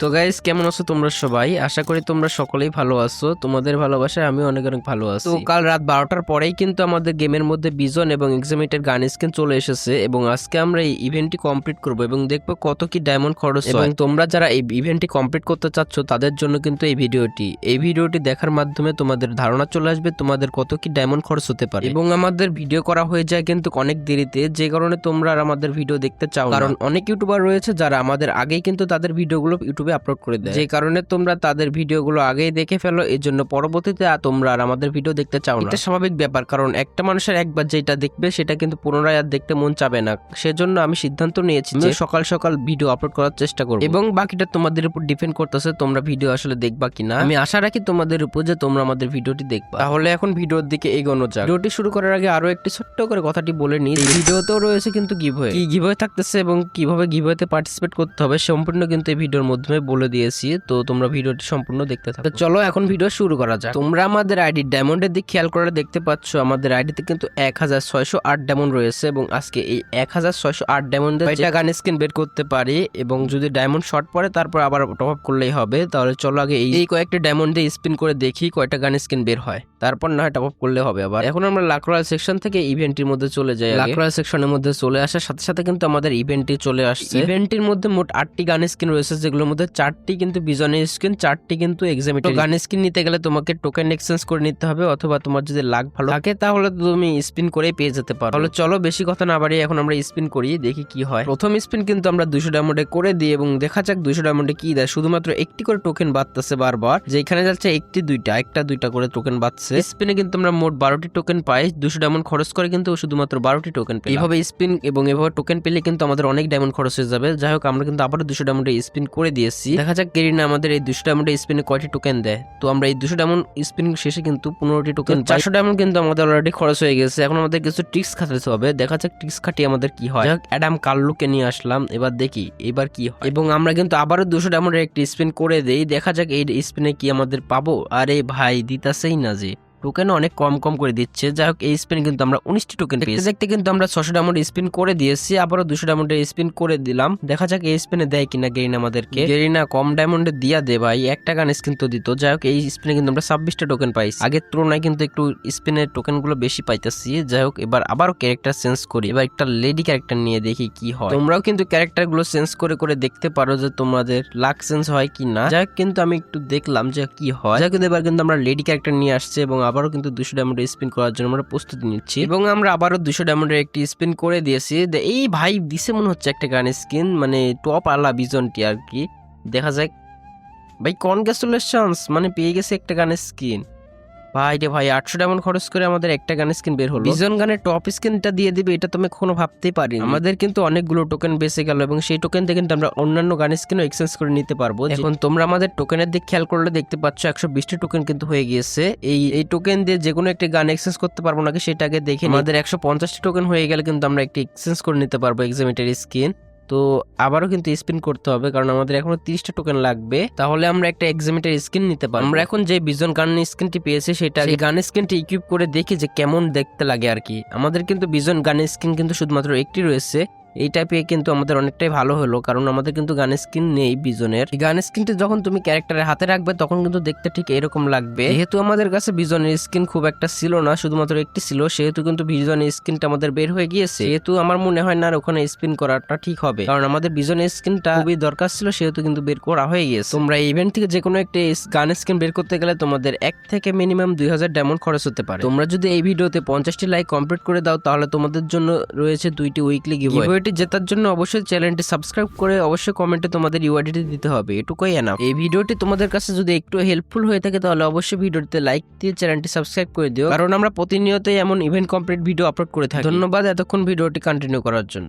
তো গাইস কেমন আছো তোমরা সবাই? আশা করি তোমরা সকলেই ভালো আছো। তোমাদের ভালোবাসায় আমি অনেক অনেক ভালো আছি। তো কাল রাত বারোটার পরেই কিন্তু আমাদের গেমের মধ্যে বিজন এবং এক্সামিটের গান স্কিন চলে এসেছে এবং আজকে আমরা এই ইভেন্টটি কমপ্লিট করব এবং দেখব কত কি ডায়মন্ড খরচ এবং তোমরা যারা এই ইভেন্টটি কমপ্লিট করতে চাচ্ছ তাদের জন্য কিন্তু এই ভিডিওটি এই ভিডিওটি দেখার মাধ্যমে তোমাদের ধারণা চলে আসবে তোমাদের কত কি ডায়মন্ড খরচ হতে পারে। এবং আমাদের ভিডিও করা হয়ে যায় কিন্তু অনেক দেরিতে যে কারণে তোমরা আর আমাদের ভিডিও দেখতে চাও কারণ অনেক ইউটিউবার রয়েছে যারা আমাদের আগেই কিন্তু তাদের ভিডিওগুলো ইউটিউবে আপলোড করে দেয়। যে কারণে তোমরা তাদের ভিডিওগুলো আগেই দেখে ফেলো এই জন্য পরবর্তীতে আর তোমরা আর আমাদের ভিডিও দেখতে চাও না। এটা স্বাভাবিক ব্যাপার কারণ একটা মানুষের একবার যেটা দেখবে সেটা কিন্তু পুনরায় আর দেখতে মন চাবে না। সেজন্য আমি সিদ্ধান্ত নিয়েছি যে সকাল সকাল ভিডিও আপলোড করার চেষ্টা করব। এবং বাকিটা তোমাদের উপর ডিপেন্ড করতেছে তোমরা ভিডিও আসলে দেখবা কিনা। আমি আশা রাখি তোমাদের উপর যে তোমরা আমাদের ভিডিওটি দেখবা। তাহলে এখন ভিডিওর দিকে এগোনো যাক। ভিডিওটি শুরু করার আগে আরও একটি ছোট্ট করে কথাটি বলে নিই। ভিডিওতেও রয়েছে কিন্তু গিভওয়ে কি গিভওয়ে থাকতেছে এবং কীভাবে গিভওয়েতে পার্টিসিপেট করতে হবে সম্পূর্ণ কিন্তু এই ভিডিওর মাধ্যমে বলে দিয়েছি তো তোমরা ভিডিওটি সম্পূর্ণ দেখতে থাকো। চলো এখন ভিডিও শুরু করা যাক। তোমরা আমাদের আইডি ডায়মন্ডের দিক খেয়াল করে দেখতে পাচ্ছ আমাদের আইডিতে কিন্তু এক হাজার ছয়শো আট ডায়মন্ড রয়েছে এবং আজকে এই এক হাজার ছয়শো আট ডায়মন্ডের গান স্কিন বের করতে পারি এবং যদি ডায়মন্ড শর্ট পড়ে তারপর আবার টপ আপ করলেই হবে তাহলে চলো আগে এই কয়েকটি ডায়মন্ড দিয়ে স্পিন করে দেখি কয়টা গান স্কিন বের হয়। তারপর না হয় টপ আপ করলে হবে আবার। এখন আমরা লাকড়াল সেকশন থেকে ইভেন্টের মধ্যে চলে যাই লাকড়াল সেকশনের মধ্যে চলে আসার সাথে সাথে কিন্তু আমাদের ইভেন্টটি চলে আসছে। ইভেন্টের মধ্যে মোট আটটি গান স্কিন রয়েছে যেগুলোর মধ্যে চারটি কিন্তু বিজনের স্কিন চারটি কিন্তু এক্সামিট গান স্কিন নিতে গেলে তোমাকে টোকেন এক্সচেঞ্জ করে নিতে হবে অথবা তোমার যদি লাক ভালো থাকে তাহলে তুমি স্পিন করে পেয়ে যেতে পারো। তাহলে চলো বেশি কথা না বাড়িয়ে এখন আমরা স্পিন করি, দেখি কি হয়। প্রথম স্পিন কিন্তু আমরা দুশো ডায়মন্ডে করে দিই এবং দেখা যাক দুশো ডায়মন্ডে কি দেয়। শুধুমাত্র একটি করে টোকেন বাড়তেছে বারবার, যেখানে যাচ্ছে একটি, দুইটা, একটা, দুইটা করে টোকেন বাড়ছে স্পিনে কিন্তু আমরা মোট বারোটি টোকেন পাই, দুশো ডায়মন্ড খরচ করে কিন্তু শুধুমাত্র বারোটি টোকেন পাই এইভাবে স্পিন এবং এভাবে টোকেন পেলে কিন্তু আমাদের অনেক ডায়মন্ড খরচ হয়ে যাবে। যাই হোক, আমরা কিন্তু আবারও দুশো ডায়মন্ডে স্পিন করে দিয়েছি। দেখা যাক গেরিনা আমাদের এই দুশো ডায়মন্ডে স্পিনে কয়টি টোকেন দেয়। তো আমরা এই দুশো ডায়মন্ড স্পিন শেষে কিন্তু পনেরোটি টোকেন চারশো ডায়মন্ড কিন্তু আমাদের অলরেডি খরচ হয়ে গেছে। এখন আমাদের কিছু ট্রিক্স খাটাতে হবে। দেখা যাক ট্রিক্স খাটিয়ে আমাদের কি হয়। অ্যাডাম কার্লোকে নিয়ে আসলাম। এবার দেখি এবার কি হয়। এবং আমরা কিন্তু আবারও দুশো ডায়মন্ডের একটি স্পিন করে দেই। দেখা যাক এই স্পিনে কি আমাদের পাবো। আরে ভাই দিতাছেই না যে। টোকেন অনেক কম কম করে দিচ্ছে। যাই হোক এই স্পিন কিন্তু আমরা উনিশটি টোকেন পেয়েছি। দেখতে কিন্তু আমরা ছশো ডায়মন্ড স্পিন করে দিয়েছি। আবারও দুশো ডায়মন্ডের স্পিন করে দিলাম। দেখা যাক এই স্পিনে দেয় কিনা গেরিন আমাদেরকে। গেরিনা কম ডায়মন্ডে দিয়া দে ভাই। একটা গান স্কিন তো দিত। যাই হোক এই স্পিনে কিন্তু আমরা ছাব্বিশটা টোকেন পাইছি। আগের তুলনায় কিন্তু একটু স্পিনের টোকেনগুলো বেশি পাইতেছি। যাই হোক এবার আবারও ক্যারেক্টার চেঞ্জ করি। এবার একটা লেডি ক্যারেক্টার নিয়ে দেখি কি হয়। তোমরাও কিন্তু ক্যারেক্টারগুলো চেঞ্জ করে করে দেখতে পারো যে তোমাদের লাক চেঞ্জ হয় কি না যাই হোক কিন্তু আমি একটু দেখলাম যে কি হয়। যাই হোক কিন্তু এবার কিন্তু আমরা লেডি ক্যারেক্টার নিয়ে আসছে এবং আবারও কিন্তু দুশো ডায়মন্ডের স্পিন করার জন্য আমরা প্রস্তুতি নিচ্ছি। এবং আমরা আবারও দুশো ডায়মন্ডের একটি স্পিন করে দিয়েছি। এই ভাই দিছে মনে হচ্ছে একটা গান স্কিন মানে টপ আলা বিজনটি আর কি। দেখা যাক। ভাই কনগ্রেচুলেশনস মানে পেয়ে গেছে একটা গানের স্কিন ভাই রে ভাই আটশো ডায়মন্ড খরচ করে আমাদের একটা গানের স্কিন বের হলো। বিজন গানের টপ স্কিনটা দিয়ে দিবে এটা তো আমি কখনো ভাবতেই পারি আমাদের কিন্তু অনেকগুলো টোকেন বেঁচে গেল এবং সেই টোকেন থেকে কিন্তু আমরা অন্যান্য গানের স্কিনও এক্সচেঞ্জ করে নিতে পারব। এখন তোমরা আমাদের টোকেনের দিক খেয়াল করলে দেখতে পাচ্ছ একশো বিশটি টোকেন কিন্তু হয়ে গিয়েছে। এই এই টোকেন দিয়ে যে কোনো একটি গান এক্সচেঞ্জ করতে পারব নাকি সেটা আগে দেখে আমাদের একশো পঞ্চাশটি টোকেন হয়ে গেলে কিন্তু আমরা একটি এক্সচেঞ্জ করে নিতে পারব এক্সামিটারি স্কিন তো আবারও কিন্তু স্পিন করতে হবে কারণ আমাদের এখনও তিরিশটা টোকেন লাগবে। তাহলে আমরা একটা এক্সামিটার স্কিন নিতে পারব। আমরা এখন যে বিজন গান স্কিনটি পেয়েছি সেটা এই গান স্ক্রিনটি ইকুইপ করে দেখি যে কেমন দেখতে লাগে আর কি। আমাদের কিন্তু বিজন গান স্ক্রিন কিন্তু শুধুমাত্র একটি রয়েছে। এইটা পেয়ে কিন্তু আমাদের অনেকটাই ভালো হলো, কারণ আমাদের কিন্তু গানের স্কিন নেই বিজনের। এই গান স্কিনটি যখন তুমি ক্যারেক্টারের হাতে রাখবে, তখন কিন্তু দেখতে ঠিক এরকম লাগবে। যেহেতু আমাদের কাছে বিজনের স্কিন খুব একটা ছিল না, শুধুমাত্র একটি ছিল, সেহেতু কিন্তু বিজনের স্কিনটা আমাদের বের হয়ে গিয়েছে। যেহেতু আমার মনে হয় না আর ওখানে স্পিন করাটা ঠিক হবে, কারণ আমাদের বিজনের স্কিনটা খুবই দরকার ছিল, সেহেতু কিন্তু বের করা হয়ে গিয়েছে। তোমরা ইভেন্ট থেকে যে কোনো একটা গান স্কিন বের করতে গেলে তোমাদের এক থেকে মিনিমাম দুই হাজার ডায়মন্ড খরচ হতে পারে। তোমরা যদি এই ভিডিওতে পঞ্চাশটি লাইক কমপ্লিট করে দাও, তাহলে তোমাদের জন্য রয়েছে দুইটি উইকলি গিভওয়েটি জেতার জন্য অবশ্যই চ্যানেলটি সাবস্ক্রাইব করে অবশ্যই কমেন্টে তোমাদের ইউআইডিটি দিতে হবে। এটুকুই এনাফ এই ভিডিওটি তোমাদের কাছে যদি একটু হেল্পফুল হয়ে থাকে, তাহলে অবশ্যই ভিডিওটিতে লাইক দিয়ে চ্যানেলটি সাবস্ক্রাইব করে দিও। কারণ আমরা প্রতিনিয়তই এমন ইভেন্ট কমপ্লিট ভিডিও আপলোড করে থাকি। ধন্যবাদ এতক্ষণ ভিডিওটি কন্টিনিউ করার জন্য।